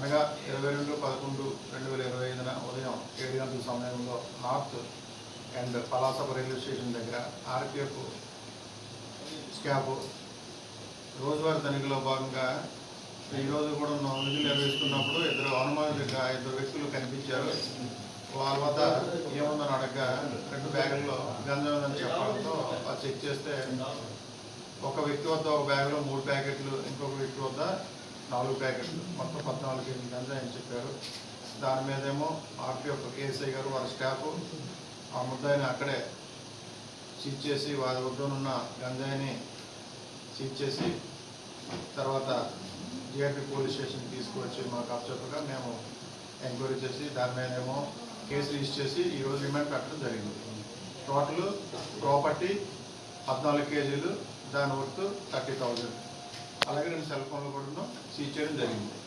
అనగా ఇరవై రెండు పదకొండు రెండు వేల ఇరవై ఐదున ఉదయం ఏడు గంటల సమయంలో నార్త్ అండ్ పలాసప రైల్వే స్టేషన్ దగ్గర ఆర్పిఎఫ్ స్కాప్ రోజువారీ తనిఖీలో భాగంగా ఈరోజు కూడా నిధులు నిర్వహిస్తున్నప్పుడు ఇద్దరు అనుమానితులుగా ఇద్దరు వ్యక్తులు కనిపించారు. వాళ్ళ వద్ద ఏముందని అడగగా రెండు బ్యాగుల్లో గంజం ఉందని చెప్పడంతో అది చెక్ చేస్తే ఒక వ్యక్తి వద్ద ఒక బ్యాగులో మూడు ప్యాకెట్లు ఇంకొక వ్యక్తి వద్ద నాలుగు ప్యాకెట్లు మొత్తం పద్నాలుగు ఎనిమిది గంజా అని చెప్పారు. దాని మీదేమో ఆర్పిఎఫ్ ఏఎస్ఐ గారు వారి స్టాఫ్. ఆ ముద్దాయిని అక్కడే సీజ్ చేసి వారి వద్దనున్న గంజాయిని సీజ్ చేసి తర్వాత జిఆర్పి పోలీస్ స్టేషన్ తీసుకువచ్చి మాకు అప్పచెప్పగా మేము ఎంక్వైరీ చేసి దాని మీదేమో కేసు రిజిస్టర్ చేసి ఈరోజు రిమాండ్ పెట్టడం జరిగింది. టోటల్ ప్రాపర్టీ పద్నాలుగు కేజీలు దాని వర్త్ థర్టీ థౌజండ్. అలాగే రెండు సెల్ ఫోన్లు కూడా జరిగింది